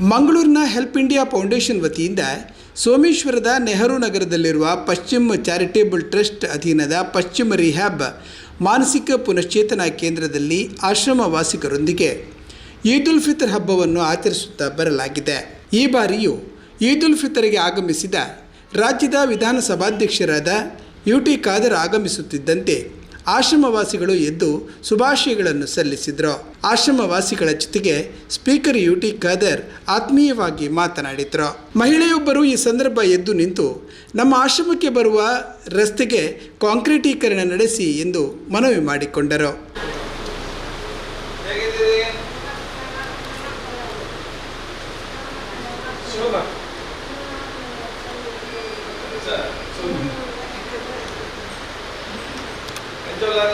ಮಂಗಳೂರಿನ help India foundation ವತಿಯಿಂದ ಸೋಮೇಶ್ವರದ ನೆಹರು ನಗರದಲ್ಲಿರುವ ಪಶ್ಚಿಮ ಚಾರಿಟೇಬಲ್ ಟ್ರಸ್ಟ್ ಅಧೀನದ ಪಶ್ಚಿಮ ರಿಹ್ಯಾಬ್ ಮಾನಸಿಕ ಪುನಶ್ಚೇತನ ಕೇಂದ್ರದಲ್ಲಿ ಆಶ್ರಮ ವಾಸಿಕರೊಂದಿಗೆ ಈದ್ ಉಲ್ ಫಿತರ್ ಹಬ್ಬವನ್ನು ಆಚರಿಸುತ್ತಾ ಬರಲಾಗಿದೆ. ಈ ಬಾರಿಯೂ ಈದ್ ಉಲ್ ಫಿತರ್ಗೆ ಆಗಮಿಸಿದ ರಾಜ್ಯದ ವಿಧಾನಸಭಾಧ್ಯಕ್ಷರಾದ ಯು ಟಿ ಖಾದರ್ ಆಗಮಿಸುತ್ತಿದ್ದಂತೆ ಆಶ್ರಮವಾಸಿಗಳು ಎದ್ದು ಶುಭಾಶಯಗಳನ್ನು ಸಲ್ಲಿಸಿದರು. ಆಶ್ರಮವಾಸಿಗಳ ಜೊತೆಗೆ ಸ್ಪೀಕರ್ ಯು ಟಿ ಖಾದರ್ ಆತ್ಮೀಯವಾಗಿ ಮಾತನಾಡಿದರು. ಮಹಿಳೆಯೊಬ್ಬರು ಈ ಸಂದರ್ಭ ಎದ್ದು ನಿಂತು, ನಮ್ಮ ಆಶ್ರಮಕ್ಕೆ ಬರುವ ರಸ್ತೆಗೆ ಕಾಂಕ್ರೀಟೀಕರಣ ನಡೆಸಿ ಎಂದು ಮನವಿ ಮಾಡಿಕೊಂಡರು. ಎಂಜೋಲಾರ?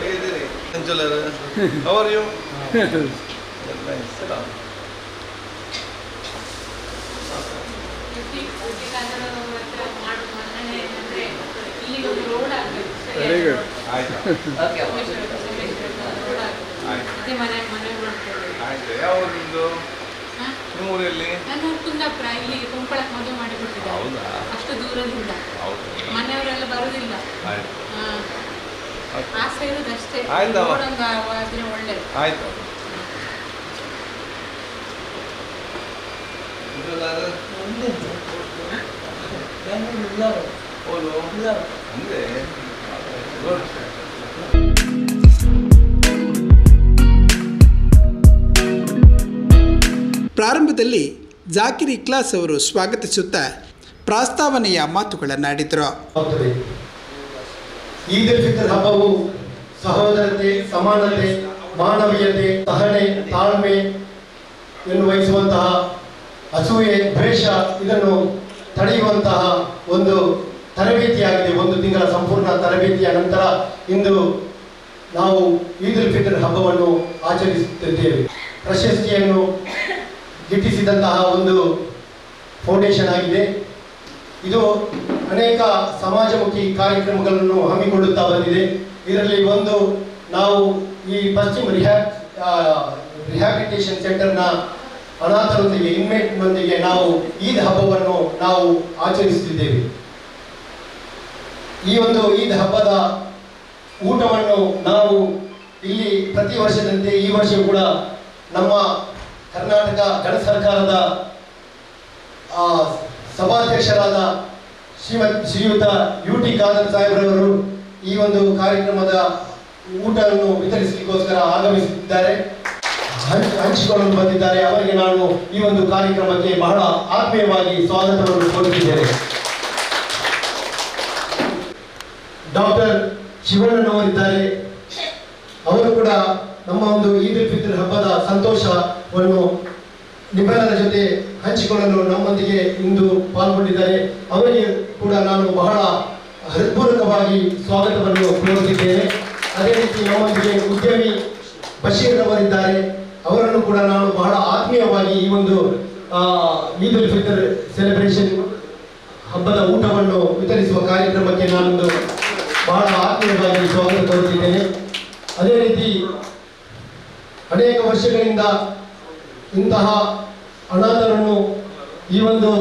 ಹೇಗಿದ್ದೀರಿ ಎಂಜೋಲಾರ? How are you? Nice. Sit down. Very good. ಆಯ್ತಾ? ಮತ್ತೆ ಮನೆ ಮನೆ ಮಾಡ್ಕೊಳ್ಳಿ ಆಯ್ತು ಯಾವ ನಿಮ್ದು ಹಾ? ನಿಮ್ಮ ಊರಲ್ಲಿ? ನಾನು ಕುಂದಾಪುರ. ಇಲ್ಲಿ ಕುಂಪಳಕ್ಕೆ ಮದುವೆ ಮಾಡಿಕೊಟ್ಟಿದ್ದೆ ಹೌದಾ? ಅಷ್ಟು ದೂರದಿಂದ. ಹೌದು. ಮನೆಯವರೆಲ್ಲ ಬರುದಿಲ್ಲ. ಆಯ್ತು. ಹಾ. ಆಸೆ ಇರೋದು ಆಯ್ತವ್ವ. ನೋಡಂಗ ಆದ್ರೆ ಒಳ್ಳೇದು. ಆಯ್ತು. ಎಂಜೋಲಾರ? ಹೌದು. ಅಂದ್ರೆ? ಗುಡ್ ಪ್ರಾರಂಭದಲ್ಲಿ ಜಾಕಿರ್ ಇಕ್ಲಾಸ್ ಅವರು ಸ್ವಾಗತಿಸುತ್ತಾ ಪ್ರಾಸ್ತಾವನೆಯ ಮಾತುಗಳನ್ನಾಡಿದರು. ಈದ್ ಫಿತರ್ ಹಬ್ಬವು ಸಹೋದರತೆ, ಸಮಾನತೆ, ಮಾನವೀಯತೆ, ಸಹನೆ, ತಾಳ್ಮೆ ವಹಿಸುವಂತಹ ಅಸೂಯೆ, ದ್ವೇಷ ಇದನ್ನು ತಡೆಯುವಂತಹ ಒಂದು ತರಬೇತಿಯಾಗಿದೆ. ಒಂದು ತಿಂಗಳ ಸಂಪೂರ್ಣ ತರಬೇತಿಯ ನಂತರ ಇಂದು ನಾವು ಈದ್ ಉಲ್ ಫಿತರ್ ಹಬ್ಬವನ್ನು ಆಚರಿಸುತ್ತಿದ್ದೇವೆ. ಪ್ರಶಸ್ತಿಯನ್ನು ಗಿಟ್ಟಿಸಿದಂತಹ ಒಂದು ಫೌಂಡೇಶನ್ ಆಗಿದೆ. ಇದು ಅನೇಕ ಸಮಾಜಮುಖಿ ಕಾರ್ಯಕ್ರಮಗಳನ್ನು ಹಮ್ಮಿಕೊಳ್ಳುತ್ತಾ ಬಂದಿದೆ. ಇದರಲ್ಲಿ ಒಂದು ನಾವು ಈ ಪಶ್ಚಿಮ ರಿಹ್ಯಾಬ್ ರಿಹ್ಯಾಬಿಲಿಟೇಷನ್ ಸೆಂಟರ್ನ ಅನಾಥರೊಂದಿಗೆ, ಇನ್ಮೇಟ್ನೊಂದಿಗೆ ನಾವು ಈದ್ ಹಬ್ಬವನ್ನು ನಾವು ಆಚರಿಸುತ್ತಿದ್ದೇವೆ. ಈ ಒಂದು ಈದ್ ಹಬ್ಬದ ಊಟವನ್ನು ನಾವು ಇಲ್ಲಿ ಪ್ರತಿ ವರ್ಷದಂತೆ ಈ ವರ್ಷ ಕೂಡ ನಮ್ಮ ಕರ್ನಾಟಕ ಗಣ ಸರ್ಕಾರದ ಸಭಾಧ್ಯಕ್ಷರಾದ ಶ್ರೀಮತ್, ಶ್ರೀಯುತ ಯು ಟಿ ಖಾದರ್ ಸಾಹೇಬ್ರವರು ಈ ಒಂದು ಕಾರ್ಯಕ್ರಮದ ಊಟವನ್ನು ವಿತರಿಸಲಿಕ್ಕೋಸ್ಕರ ಆಗಮಿಸಿದ್ದಾರೆ. ಹಂಚ್- ಹಂಚಿಕೊಳ್ಳಲು ಬಂದಿದ್ದಾರೆ. ಅವರಿಗೆ ನಾನು ಈ ಒಂದು ಕಾರ್ಯಕ್ರಮಕ್ಕೆ ಬಹಳ ಆತ್ಮೀಯವಾಗಿ ಸ್ವಾಗತವನ್ನು ಕೋರುತ್ತಿದ್ದೇನೆ. ಡಾಕ್ಟರ್ ಶಿವಣ್ಣನವರಿದ್ದಾರೆ. ಅವರು ಕೂಡ ನಮ್ಮ ಒಂದು ಈದ್ ಉಲ್ ಹಬ್ಬದ ಹಬ್ಬದ ಸಂತೋಷವನ್ನು ನಿಮ್ಮೆಲ್ಲರ ಜೊತೆ ಹಂಚಿಕೊಳ್ಳಲು ನಮ್ಮೊಂದಿಗೆ ಇಂದು ಪಾಲ್ಗೊಂಡಿದ್ದಾರೆ. ಅವರಿಗೆ ಕೂಡ ನಾನು ಬಹಳ ಹೃತ್ಪೂರ್ವಕವಾಗಿ ಸ್ವಾಗತವನ್ನು ಕೋರುತ್ತಿದ್ದೇನೆ. ಅದೇ ರೀತಿ ನಮ್ಮೊಂದಿಗೆ ಉದ್ಯಮಿ ಬಶೀರ್ ಅವರಿದ್ದಾರೆ ಅವರನ್ನು ಕೂಡ ನಾನು ಬಹಳ ಆತ್ಮೀಯವಾಗಿ ಈ ಒಂದು ಈದ್ ಉಲ್ ಫಿತರ್ ಸೆಲೆಬ್ರೇಷನ್ ಹಬ್ಬದ ಊಟವನ್ನು ವಿತರಿಸುವ ಕಾರ್ಯಕ್ರಮಕ್ಕೆ ನಾನೊಂದು ಬಹಳ ಆತ್ಮೀಯವಾಗಿ ಸ್ವಾಗತ ಕೋರುತ್ತಿದ್ದೇನೆ. ಅದೇ ರೀತಿ ಅನೇಕ ವರ್ಷಗಳಿಂದ ಇಂತಹ ಅನಾಥರನ್ನು ಈ ಒಂದು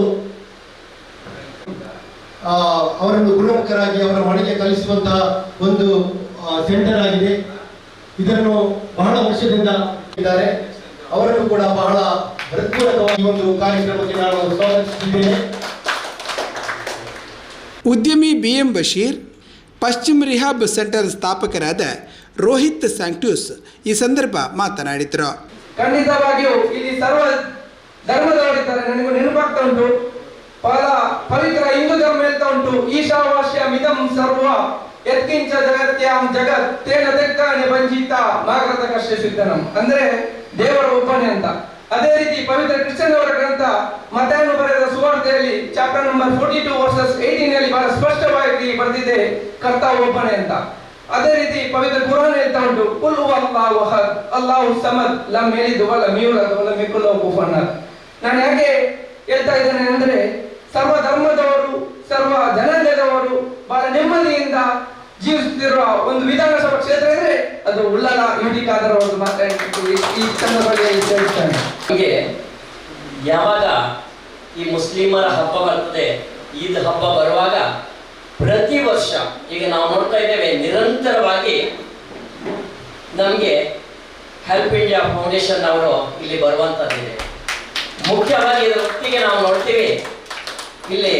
ಆ, ಅವರನ್ನು ಗುಣಮುಖರಾಗಿ ಅವರ ಮನೆಗೆ ಕಲಿಸುವಂತಹ ಒಂದು ಸೆಂಟರ್ ಆಗಿದೆ. ಇದನ್ನು ಬಹಳ ವರ್ಷದಿಂದ ಇದ್ದಾರೆ. ಅವರನ್ನು ಕೂಡ ಬಹಳ ಹೃತ್ಪೂರ್ವಕವಾಗಿ ಒಂದು ಕಾರ್ಯಕ್ರಮಕ್ಕೆ ನಾನು ಸ್ವಾಗತಿಸುತ್ತಿದ್ದೇನೆ. ಉದ್ಯಮಿ ಬಿ ಎಂ ಬಶೀರ್ ಪಶ್ಚಿಮ ರಿಹಾಬ್ ಸೆಂಟರ್ ಸ್ಥಾಪಕರಾದ ರೋಹಿತ್ ಸ್ಯಾಂಕ್ಟ್ಯೂಸ್ ಈ ಸಂದರ್ಭ ಮಾತನಾಡಿದರು. ಖಂಡಿತವಾಗಿಯೂ ಸರ್ವ ಧರ್ಮದವರಿದ್ದಾರೆ ನನಗೂ ನೆನಪಾಗ್ತಾ ಉಂಟು. ಪರ ಪವಿತ್ರ ಹಿಂದೂ ಧರ್ಮ ಹೇಳ್ತಾ ಉಂಟು? ಈಶಾವಾಸ್ಯ ಮಿದಂ ಸರ್ವ ಎತ್ಕಿಂಚ ಜಗತ್ಯಾಂ ಜಗತ್, ತೇನ ತೆಕ್ಕಾನೆ ಬಂಜಿತ ನಾಗರತ ಕಷ್ಟ ಅಂದ್ರೆ ದೇವರ ಒಬ್ಬನೇ ಅಂತ. ಅದೇ ರೀತಿ ಪವಿತ್ರ ಕ್ರಿಶ್ಚಿಯನ್ ಅವರ ಗ್ರಂಥ ಮತಾನು ಬರೆದ ಸುವಾರ್ತೆಯಲ್ಲಿ chapter number forty two verses eighteen ಅಲ್ಲಿ ಬಹಳ ಸ್ಪಷ್ಟವಾಗಿ ಬರೆದಿದೆ ಕರ್ತ ಒಬ್ಬನೇ ಅಂತ. ಅದೇ ರೀತಿ ಪವಿತ್ರ ಕುರಾನ್ ಹೇಳ್ತಾ ಉಂಟು ಅಲ್ಲಾಹು ಅಲ್ಲಾಹು ಸಮದ್, ಲಮ್ ಯಲಿದ್ ವಲ ಯೂಲದ್, ವಲ ಲಹು ಕುಫುವನ್ ನಾನು ಯಾಕೆ ಹೇಳ್ತಾ ಇದ್ದೇನೆ ಅಂದ್ರೆ, ಸರ್ವ ಧರ್ಮದವರು, ಸರ್ವ ಜನಾಂಗದವರು ಬಹಳ ನೆಮ್ಮದಿಯಿಂದ ಜೀವಿಸುತ್ತಿರುವ ಒಂದು ವಿಧಾನಸಭಾ ಕ್ಷೇತ್ರ ಇದ್ರೆ ಅದು ಉಳ್ಳಲ ಯುಟಿ ಒಂದು ಮಾತ್ರ ಈ- ಸಂದರ್ಭದಲ್ಲಿ ತಿಳಿಸ್ತೇನೆ ಹೀಗೆ ಯಾವಾಗ ಈ ಮುಸ್ಲಿಮರ ಹಬ್ಬ ಬರ್ತದೆ, ಈದ್ ಹಬ್ಬ ಬರುವಾಗ ಪ್ರತಿ ವರ್ಷ, ಈಗ ನಾವು ನೋಡ್ತಾ ಇದ್ದೇವೆ, ನಿರಂತರವಾಗಿ ನಮಗೆ ಹೆಲ್ಪ್ ಇಂಡಿಯಾ ಫೌಂಡೇಶನ್ ಅವರು ಇಲ್ಲಿ ಬರುವಂತದ್ದಿದೆ ಮುಖ್ಯವಾಗಿ ಇದರ ಒಟ್ಟಿಗೆ ನಾವು ನೋಡ್ತೀವಿ, ಇಲ್ಲಿ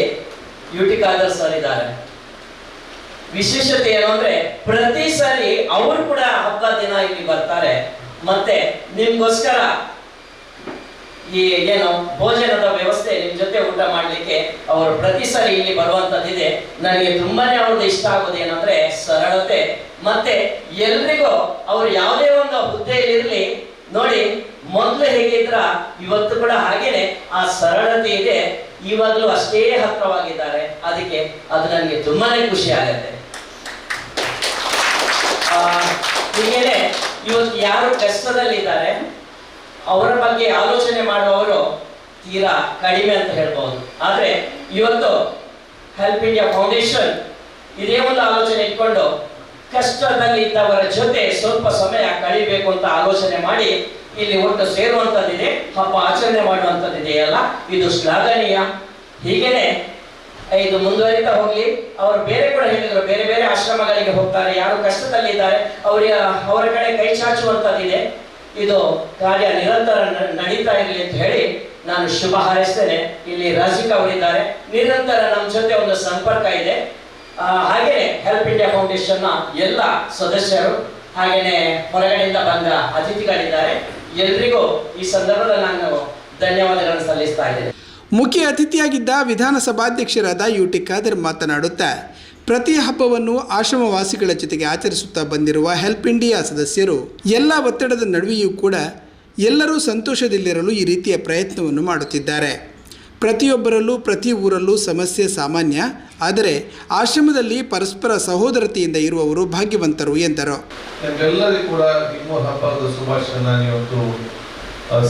ಯುಟಿ ಖಾದರ್ ಸರ್ ಇದ್ದಾರೆ. ವಿಶೇಷತೆ ಏನು ಅಂದ್ರೆ, ಪ್ರತಿ ಸಾರಿ ಅವರು ಕೂಡ ಹಬ್ಬ ದಿನ ಇಲ್ಲಿ ಬರ್ತಾರೆ. ಮತ್ತೆ ನಿಮ್ಗೋಸ್ಕರ ಈ ಏನು ಭೋಜನದ ವ್ಯವಸ್ಥೆ ನಿಮ್ ಜೊತೆ ಊಟ ಮಾಡ್ಲಿಕ್ಕೆ ಅವರು ಪ್ರತಿ ಸರಿ ಇಲ್ಲಿ ಬರುವಂತದ್ದಿದೆ. ನನಗೆ ತುಂಬಾನೇ ಅವ್ರದ್ದು ಇಷ್ಟ ಆಗೋದು ಏನಂದ್ರೆ ಸರಳತೆ. ಮತ್ತೆ ಎಲ್ರಿಗೂ ಅವ್ರು ಯಾವುದೇ ಒಂದು ಹುದ್ದೆಯಲ್ಲಿ ಇರ್ಲಿ ನೋಡಿ, ಮೊದಲು ಹೇಗಿದ್ರ, ಇವತ್ತು ಕೂಡ ಹಾಗೇನೆ, ಆ ಸರಳತೆ ಇದೆ. ಇವಾಗಲೂ ಅಷ್ಟೇ ಹತ್ರವಾಗಿದ್ದಾರೆ. ಅದಕ್ಕೆ ಅದು ನನಗೆ ತುಂಬಾನೇ ಖುಷಿ ಆಗತ್ತೆ. ಇವತ್ತು ಯಾರು ಕಷ್ಟದಲ್ಲಿದ್ದಾರೆ? ಅವರ ಬಗ್ಗೆ ಆಲೋಚನೆ ಮಾಡುವವರು ತೀರಾ ಕಡಿಮೆ ಅಂತ ಹೇಳ್ಬಹುದು. ಆದರೆ ಇವತ್ತು ಹೆಲ್ಪ್ ಇಂಡಿಯಾ ಫೌಂಡೇಶನ್ ಇದೇ ಒಂದು ಆಲೋಚನೆ ಇಟ್ಕೊಂಡು ಕಷ್ಟದಲ್ಲಿ ಇದ್ದವರ ಜೊತೆ ಸ್ವಲ್ಪ ಸಮಯ ಕಳಿಬೇಕು ಅಂತ ಆಲೋಚನೆ ಮಾಡಿ ಇಲ್ಲಿ ಒಟ್ಟು ಸೇರುವಂಥದ್ದಿದೆ ಹಬ್ಬ ಆಚರಣೆ ಮಾಡುವಂಥದ್ದಿದೆಯಲ್ಲ ಇದು ಶ್ಲಾಘನೀಯ. ಹೀಗೇನೆ ಇದು ಮುಂದುವರಿತಾ ಹೋಗಲಿ, ಅವರು ಬೇರೆ ಕೂಡ ಹೇಳಿದ್ರು, ಬೇರೆ ಬೇರೆ ಆಶ್ರಮಗಳಿಗೆ ಹೋಗ್ತಾರೆ, ಯಾರು ಕಷ್ಟದಲ್ಲಿದ್ದಾರೆ ಅವರಿಗೆ ಅವರ ಕಡೆ ಕೈ ಚಾಚುವಂತದ್ದಿದೆ. ಇದು ಕಾರ್ಯ ನಿರಂತರ ನಡೀತಾ ಇರಲಿ ಅಂತ ಹೇಳಿ ನಾನು ಶುಭ ಹಾರೈಸ್ತೇನೆ. ಇಲ್ಲಿ ರಾಜಿಕಾ ಅವರಿದ್ದಾರೆ. ನಿರಂತರ ನಮ್ಮ ಜೊತೆ ಒಂದು ಸಂಪರ್ಕ ಇದೆ. ಹಾಗೇನೆ ಹೆಲ್ಪ್ ಇಂಡಿಯಾ ಫೌಂಡೇಶನ್ನ ಎಲ್ಲ ಸದಸ್ಯರು, ಹಾಗೇನೆ ಹೊರಗಡೆಯಿಂದ ಬಂದ ಅತಿಥಿಗಳಿದ್ದಾರೆ. ಎಲ್ರಿಗೂ ಈ ಸಂದರ್ಭದಲ್ಲಿ ನಾನು ಧನ್ಯವಾದಗಳನ್ನು ಸಲ್ಲಿಸ್ತಾ ಇದ್ದೇನೆ. ಮುಖ್ಯ ಅತಿಥಿಯಾಗಿದ್ದ ವಿಧಾನಸಭಾಧ್ಯಕ್ಷರಾದ ಯು ಟಿ ಖಾದರ್ ಮಾತನಾಡುತ್ತಾ ಪ್ರತಿ ಹಬ್ಬವನ್ನು ಆಶ್ರಮವಾಸಿಗಳ ಜೊತೆಗೆ ಆಚರಿಸುತ್ತಾ ಬಂದಿರುವ ಹೆಲ್ಪ್ ಇಂಡಿಯಾ ಸದಸ್ಯರು, ಎಲ್ಲ ಒತ್ತಡದ ನಡುವೆಯೂ ಕೂಡ ಎಲ್ಲರೂ ಸಂತೋಷದಲ್ಲಿರಲು ಈ ರೀತಿಯ ಪ್ರಯತ್ನವನ್ನು ಮಾಡುತ್ತಿದ್ದಾರೆ. ಪ್ರತಿಯೊಬ್ಬರಲ್ಲೂ, ಪ್ರತಿ ಊರಲ್ಲೂ ಸಮಸ್ಯೆ ಸಾಮಾನ್ಯ, ಆದರೆ ಆಶ್ರಮದಲ್ಲಿ ಪರಸ್ಪರ ಸಹೋದರತೆಯಿಂದ ಇರುವವರು ಭಾಗ್ಯವಂತರು ಎಂದರು.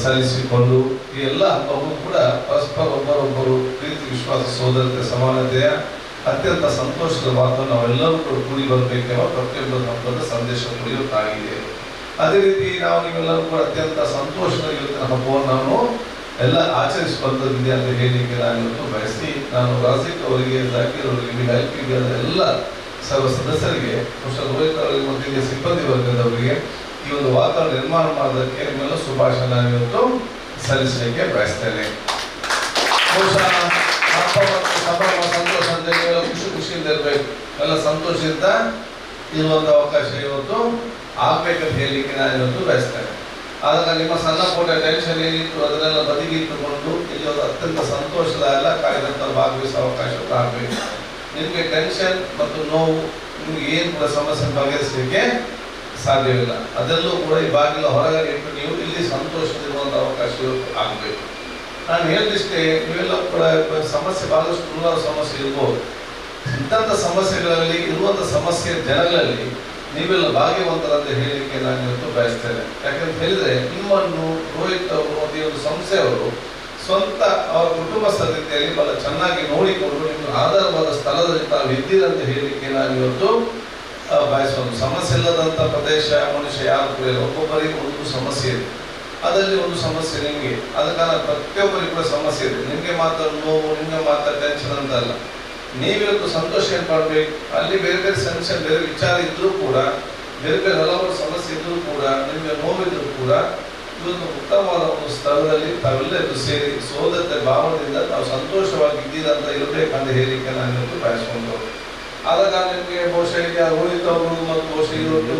ಸಲ್ಲಿಸಿಕೊಂಡು ಈ ಎಲ್ಲ ಹಬ್ಬವೂ ಕೂಡ ಪರಸ್ಪರ ಒಬ್ಬರೊಬ್ಬರು ಪ್ರೀತಿ, ವಿಶ್ವಾಸ ಸೋದರತೆ ಸಮಾನತೆಯ ಅತ್ಯಂತ ಸಂತೋಷದ ಮಾತು ನಾವೆಲ್ಲರೂ ಕೂಡ ಕೂಡಿ ಬರಬೇಕೆಂಬ ಪ್ರತಿಯೊಂದು ಹಬ್ಬದ ಸಂದೇಶ ಪಡೆಯುತ್ತಾಗಿದೆ. ಅದೇ ರೀತಿ ನಾವು ನೀವೆಲ್ಲರೂ ಕೂಡ ಅತ್ಯಂತ ಸಂತೋಷದ ಹಬ್ಬವನ್ನು ನಾನು ಎಲ್ಲ ಆಚರಿಸಿ ಅಂತ ಹೇಳಲಿಕ್ಕೆ ನಾನು ಇವತ್ತು ಬಯಸಿ, ನಾನು ರಾಸಿಕ್ ಅವರಿಗೆ, ಜಾಕೀರ್ ಅವರಿಗೆ ಹೆಲ್ಪ್ ಎಲ್ಲ ಸರ್ವ ಸದಸ್ಯರಿಗೆ ಮತ್ತು ಸಿಬ್ಬಂದಿ ವರ್ಗದವರಿಗೆ ಈ ಒಂದು ವಾತಾವರಣ ನಿರ್ಮಾಣ ಮಾಡೋದಕ್ಕೆ ನಿಮ್ಮೆಲ್ಲ ಶುಭಾಶಯ ನಾನು ಇವತ್ತು ಸಲ್ಲಿಸಲಿಕ್ಕೆ ಬಯಸ್ತೇನೆ. ಬಹುಶಃ ಹಬ್ಬ ಮತ್ತು ಸಂಭ್ರಮ ಸಂತೋಷ ಅಂತ ನೀವೆಲ್ಲ ಖುಷಿ ಖುಷಿಯಿಂದ ಇರಬೇಕು ಎಲ್ಲ ಸಂತೋಷದಿಂದ ಇರುವಂತ ಅವಕಾಶ ಇವತ್ತು ಆಗ್ಬೇಕಂತ ಹೇಳಲಿಕ್ಕೆ ನಾನು ಇವತ್ತು ಬಯಸ್ತೇನೆ. ಆದಾಗ ನಿಮ್ಮ ಸಣ್ಣ ಪುಟ್ಟ ಟೆನ್ಷನ್ ಏನಿತ್ತು, ಅದನ್ನೆಲ್ಲ ಬದಿಗಿಟ್ಟುಕೊಂಡು ಇಲ್ಲಿ ಒಂದು ಅತ್ಯಂತ ಸಂತೋಷದ ಎಲ್ಲ ಕಾರ್ಯದಲ್ಲಿ ಭಾಗವಹಿಸುವ ಅವಕಾಶ ಆಗಬೇಕು. ನಿಮಗೆ ಟೆನ್ಷನ್ ಮತ್ತು ನೋವು ನಿಮ್ಗೆ ಏನು ಕೂಡ ಸಮಸ್ಯೆ ಬಗೆಹರಿಸಲಿಕ್ಕೆ ಸಾಧ್ಯವಿಲ್ಲ. ಅದೆಲ್ಲೂ ಕೂಡ ಈ ಬಾಗಿಲ ಹೊರಗಡೆ ಇಟ್ಟು ನೀವು ಇಲ್ಲಿ ಸಂತೋಷದಿರುವಂಥ ಅವಕಾಶ ಆಗಬೇಕು. ನಾನು ಹೇಳಿದಿಷ್ಟೇ, ನೀವೆಲ್ಲ ಕೂಡ ಸಮಸ್ಯೆ ಬಹಳಷ್ಟು ನೂರಾರು ಸಮಸ್ಯೆ ಇರ್ಬೋದು. ಇಂಥಂಥ ಸಮಸ್ಯೆಗಳಲ್ಲಿ, ಇರುವಂಥ ಸಮಸ್ಯೆ ಜನಗಳಲ್ಲಿ ನೀವೆಲ್ಲ ಭಾಗ್ಯವಂತರಂತ ಹೇಳಲಿಕ್ಕೆ ನಾನು ಇವತ್ತು ಬಯಸ್ತೇನೆ. ಯಾಕಂತ ಹೇಳಿದ್ರೆ, ನಿಮ್ಮನ್ನು ರೋಹಿತ್ ಅವರು ಈ ಒಂದು ಸಂಸ್ಥೆಯವರು ಸ್ವಂತ ಅವರ ಕುಟುಂಬ ರೀತಿಯಲ್ಲಿ ಬಹಳ ಚೆನ್ನಾಗಿ ನೋಡಿಕೊಂಡು ನಿಮ್ಮ ಆಧಾರವಾದ ಸ್ಥಳದಲ್ಲಿ ತಾವು ಇದ್ದೀರಂತ ಹೇಳಲಿಕ್ಕೆ ನಾನು ಇವತ್ತು ಬಯಸೋದು ಸಮಸ್ಯೆ ಇಲ್ಲದಂಥ ಪ್ರದೇಶ, ಮನುಷ್ಯ ಯಾರು ಕೂಡ ಒಬ್ಬೊಬ್ಬರಿಗೆ ಒಂದು ಸಮಸ್ಯೆ ಇದೆ. ಅದರಲ್ಲಿ ಒಂದು ಸಮಸ್ಯೆ ನಿಮಗೆ. ಆದ ಕಾರಣ ಪ್ರತಿಯೊಬ್ಬರಿಗೂ ಕೂಡ ಸಮಸ್ಯೆ ಇದೆ. ನಿಮಗೆ ಮಾತ್ರ ನೋವು, ನಿಮಗೆ ಮಾತ್ರ ಟೆನ್ಷನ್ ಅಂತ ಅಲ್ಲ. ನೀವಿವತ್ತು ಸಂತೋಷ ಏನು ಮಾಡಬೇಕು ಅಲ್ಲಿ ಬೇರೆ ಬೇರೆ ಸಮಸ್ಯೆ, ಬೇರೆ ವಿಚಾರ ಇದ್ರೂ ಕೂಡ, ಬೇರೆ ಬೇರೆ ಹಲವಾರು ಸಮಸ್ಯೆ ಇದ್ರೂ ಕೂಡ, ನಿಮಗೆ ನೋವಿದ್ರು ಕೂಡ, ಇವತ್ತು ಉತ್ತಮವಾದ ಒಂದು ಸ್ಥಳದಲ್ಲಿ ತಾವೆಲ್ಲರೂ ಸೇರಿ ಸೋದರತೆ ಭಾವನೆಯಿಂದ ತಾವು ಸಂತೋಷವಾಗಿ ಇದ್ದೀರಾ ಅಂತ ಇರಬೇಕಂತ ಹೇಳಿಕೆ ನಾನು ಇವತ್ತು ಬಯಸ್ಕೊಂಡು ಆದಾಗ ನಿಮಗೆ ಬಹುಶಃ ಈಗ ಅವರು ಮತ್ತು ಬಹುಶಃ ಇವತ್ತು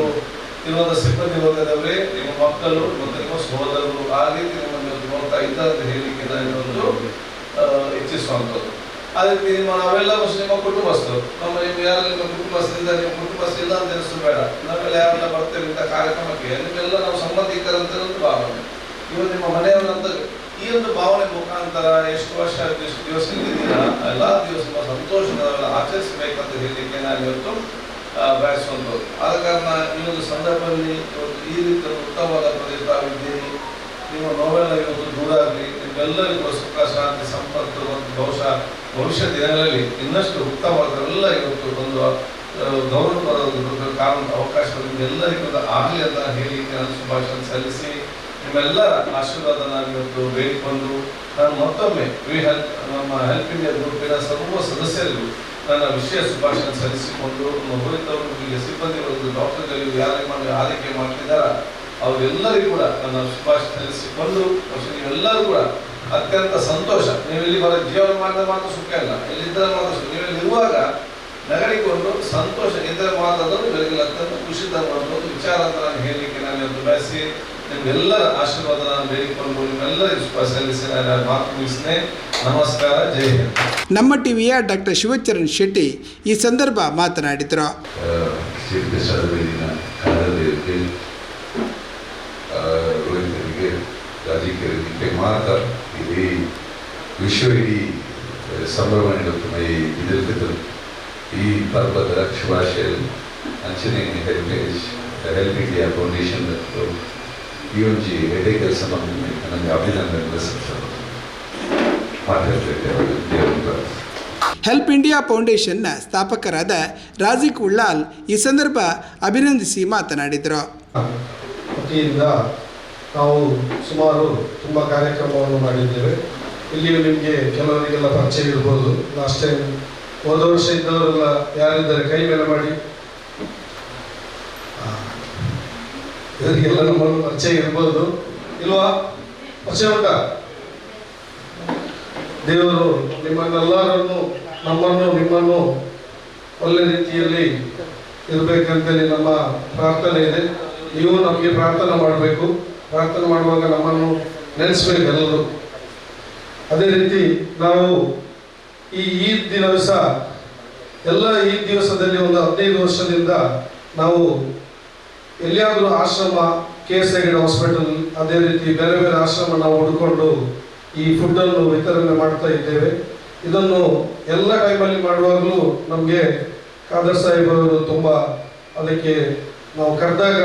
ಇರುವಂಥ ಸಿಬ್ಬಂದಿ ವರ್ಗದವರೇ, ನಿಮ್ಮ ಮಕ್ಕಳು ಮತ್ತು ನಿಮ್ಮ ಸಹೋದರರು ಆ ರೀತಿ ನಿಮ್ಮನ್ನು ನೋಡ್ತಾ ಇದ್ದಾರೆ ಅಂತ ಹೇಳಿಕೆ ನಾನು ಹೆಚ್ಚಿಸುವಂಥದ್ದು ಇಚ್ಛಿಸುವಂಥದ್ದು. ಅದೇ ರೀತಿ ನಿಮ್ಮ ನಾವೆಲ್ಲ ನಿಮ್ಮ ಕುಟುಂಬಸ್ಥರು. ನಮ್ಮ ನಿಮ್ಮ ಯಾರು ನಿಮ್ಮ ಕುಟುಂಬಸ್ಥರಿಂದ ನಿಮ್ಮ ಕುಟುಂಬಸ್ಥರು ಇಲ್ಲ ಅಂತ ಎನಿಸು ಬೇಡ. ನಾವೆಲ್ಲ ಯಾರೆಲ್ಲ ಬರ್ತೇವೆ ಇಂಥ ಕಾರ್ಯಕ್ರಮಕ್ಕೆ, ನಿಮ್ಮೆಲ್ಲ ನಾವು ಸಂಬಂಧಿಕರಂತ ಒಂದು ಭಾವನೆ. ಇವತ್ತು ನಿಮ್ಮ ಮನೆಯವರಂತ ಈ ಒಂದು ಭಾವನೆ ಮುಖಾಂತರ ಎಷ್ಟು ವರ್ಷ ಎಷ್ಟು ದಿವಸ ಇದ್ದೀರಾ? ಎಲ್ಲ ದಿವಸ ಸಂತೋಷದ ಆಚರಿಸಬೇಕಂತ ಹೇಳಲಿಕ್ಕೆ ನಾನು ಇವತ್ತು ಬಯಸುವಂಥದ್ದು. ಆದ ಕಾರಣ ಈ ಒಂದು ಸಂದರ್ಭದಲ್ಲಿ ಈ ರೀತಿಯ ಉತ್ತಮವಾದ ಪ್ರದೇಶ ತಾವಿದ್ದೀರಿ. ನಿಮ್ಮ ನೋವೆಲ್ಲ ಇವತ್ತು ದೂರ ಆಗಲಿ. ನಿಮ್ಮೆಲ್ಲರಿಗೂ ಸುಖ ಶಾಂತಿ, ಸಂಪತ್ತು ಮತ್ತು ಬಹುಶಃ ಭವಿಷ್ಯ ದಿನಗಳಲ್ಲಿ ಇನ್ನಷ್ಟು ಉತ್ತಮವಾದವೆಲ್ಲ ಇವತ್ತು ಒಂದು ಗೌರವ ಕಾಣುವಂಥ ಅವಕಾಶ ಎಲ್ಲರಿಗೂ ಒಂದು ಆಗಲಿ ಅಂತ ಹೇಳಿ ನಾನು ಶುಭಾಶಯ ಸಲ್ಲಿಸಿ, ನಿಮ್ಮೆಲ್ಲ ಆಶೀರ್ವಾದ ನಾನು ಇವತ್ತು ಬೇಡಿಕೊಂಡು ನಾನು ಮತ್ತೊಮ್ಮೆ ವಿ ಹೆಲ್ಪ್ ನಮ್ಮ ಹೆಲ್ಪ್ ಇಂಡಿಯಾ ಗ್ರೂಪಿನ ಸರ್ವ ಸದಸ್ಯರಿಗೂ ನನ್ನ ವಿಶೇಷ ಶುಭಾಶಯ ಸಲ್ಲಿಸಿಕೊಂಡು, ನಮ್ಮ ಇಲ್ಲಿ ಸಿಬ್ಬಂದಿಗಳು ಡಾಕ್ಟರ್ಗಳಿಗೆ ಯಾರು ಮಾಡಿ ಆರೈಕೆ ಮಾಡ್ತಿದ್ದಾರ, ಅವರೆಲ್ಲರಿಗೂ ಕೂಡ ನನ್ನ ಶುಭಾಶಯ ಸಲ್ಲಿಸಿಕೊಂಡು ಎಲ್ಲರೂ ಕೂಡ ಅತ್ಯಂತ ಸಂತೋಷ. ನೀವು ಇಲ್ಲಿ ಬರೋ ಜೀವನ ಮಾಡಿದ ಮಾತ್ರ ಸುಖ ಇಲ್ಲ ಇಲ್ಲಿದ್ದರೆ ಮಾತ್ರ ಸುಖ. ನೀವು ಇಲ್ಲಿ ಇರುವಾಗ ನಗಡಿಕೊಂಡು ಸಂತೋಷ ಇದ್ದರೆ ಮಾತಾಡೋದು ಬೆಳಗ್ಗೆ ಅತ್ಯಂತ ಖುಷಿದ ಒಂದು ವಿಚಾರ ಅಂತ ನಾನು ಹೇಳಲಿಕ್ಕೆ ನಾನು ಇವತ್ತು ಬಯಸಿ ನಿಮ್ಗೆಲ್ಲರ ಆಶೀರ್ವಾದ ನಾನು ಬೇಡಿಕೊಂಡು ನಿಮ್ಮೆಲ್ಲರಿಗೂ ಸಲ್ಲಿಸಿ ನಾನು ಮಾತು ಮುಗಿಸಿದೆ. ನಮಸ್ಕಾರ. ಜೈ ಹಿಂದ್. ನಮ್ಮ ಟಿವಿಯ ಡಾಕ್ಟರ್ ಶಿವಚರಣ್ ಶೆಟ್ಟಿ ಈ ಸಂದರ್ಭ ಮಾತನಾಡಿದರು. ಕಾಲದಲ್ಲಿ ರೋಹಿತರಿಗೆ ರಾಜಕೀಯರಿಗೆ ಮಾತ್ರ ಇಡೀ ವಿಶ್ವ ಇಡೀ ಸಂಭ್ರಮಣೆ ಈ ಫಿತರ್ ಈ ಪರ್ವದ ಶುಭಾಶಯ ಅಂಚನೆ ಹೆರಿಟೇಜ್ ಹೆಲ್ಪ್ ಇಂಡಿಯಾ ಫೌಂಡೇಶನ್ ಈ ಒಂಜಿ ಎಡೆ ಕೆಲಸ ನನಗೆ ಅಭಿನಂದನೆ ಹೆಲ್ಪ್ ಇಂಡಿಯಾ ಫೌಂಡೇಶನ್ನ ಸ್ಥಾಪಕರಾದ ರಾಜಿಕ್ ಉಳ್ಳಾಲ್ ಈ ಸಂದರ್ಭ ಅಭಿನಂದಿಸಿ ಮಾತನಾಡಿದರು. ನಾವು ಸುಮಾರು ತುಂಬ ಕಾರ್ಯಕ್ರಮವನ್ನು ಮಾಡಿದ್ದೇವೆ. ಇಲ್ಲಿಯೂ ನಿಮಗೆ ಕೆಲವರಿಗೆಲ್ಲ ಪರಿಚಯ ಇರ್ಬೋದು. ಲಾಸ್ಟ್ ಟೈಮ್ ಹೋದ ವರ್ಷ ಇದ್ದವರೆಲ್ಲ ಯಾರಿದ್ದಾರೆ? ಕೈ ಮೇಲೆ ಮಾಡಿ. ಇವರಿಗೆಲ್ಲ ನಮ್ಮನ್ನು ಪರಿಚಯ ಇರ್ಬೋದು. ಇಲ್ವಾ? ಪರಿಚಯ ಉಂಟಾ? ದೇವರು ನಿಮ್ಮನ್ನೆಲ್ಲರನ್ನು, ನಮ್ಮನ್ನು, ನಿಮ್ಮನ್ನು ಒಳ್ಳೆ ರೀತಿಯಲ್ಲಿ ಇರಬೇಕಂತೇಳಿ ನಮ್ಮ ಪ್ರಾರ್ಥನೆ ಇದೆ. ನೀವು ನಮಗೆ ಪ್ರಾರ್ಥನೆ ಮಾಡಬೇಕು. ಪ್ರಾರ್ಥನೆ ಮಾಡುವಾಗ ನಮ್ಮನ್ನು ನೆನೆಸ್ಬೇಕು ಎಲ್ಲರೂ. ಅದೇ ರೀತಿ ನಾವು ಈ ಈದ್ ದಿವಸ ಎಲ್ಲ ಈದ್ ದಿವಸದಲ್ಲಿ ಒಂದು ಹದಿನೈದು ವರ್ಷದಿಂದ ನಾವು ಎಲ್ಲಿಯಾದರೂ ಆಶ್ರಮ, ಕೆ ಎಸ್ ಹೆಗಡೆ ಹಾಸ್ಪಿಟಲ್, ಅದೇ ರೀತಿ ಬೇರೆ ಬೇರೆ ಆಶ್ರಮ ನಾವು ಹುಡ್ಕೊಂಡು ಈ ಫುಡ್ಡನ್ನು ವಿತರಣೆ ಮಾಡ್ತಾ ಇದ್ದೇವೆ. ಇದನ್ನು ಎಲ್ಲ ಟೈಮಲ್ಲಿ ಮಾಡುವಾಗಲೂ ನಮಗೆ ಖಾದರ್ ಸಾಹೇಬ್ ಅವರು ತುಂಬ ಅದಕ್ಕೆ ನಾವು ಕರೆದಾಗ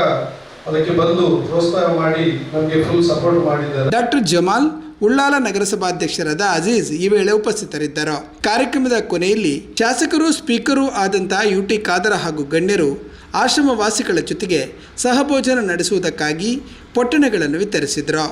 ಅದಕ್ಕೆ ಬಂದು ಪ್ರೋತ್ಸಾಹ ಮಾಡಿ ನಮಗೆ ಫುಲ್ ಸಪೋರ್ಟ್ ಮಾಡಿದ್ದಾರೆ. ಡಾಕ್ಟರ್ ಜಮಾಲ್ ಉಳ್ಳಾಲ ನಗರಸಭಾಧ್ಯಕ್ಷರಾದ ಅಜೀಜ್ ಈ ವೇಳೆ ಉಪಸ್ಥಿತರಿದ್ದರು. ಕಾರ್ಯಕ್ರಮದ ಕೊನೆಯಲ್ಲಿ ಶಾಸಕರು, ಸ್ಪೀಕರು ಆದಂತಹ ಯು ಟಿ ಖಾದರ ಹಾಗೂ ಗಣ್ಯರು ಆಶ್ರಮವಾಸಿಗಳ ಜೊತೆಗೆ ಸಹಭೋಜನ ನಡೆಸುವುದಕ್ಕಾಗಿ ಪೊಟ್ಟಣಗಳನ್ನು ವಿತರಿಸಿದರು.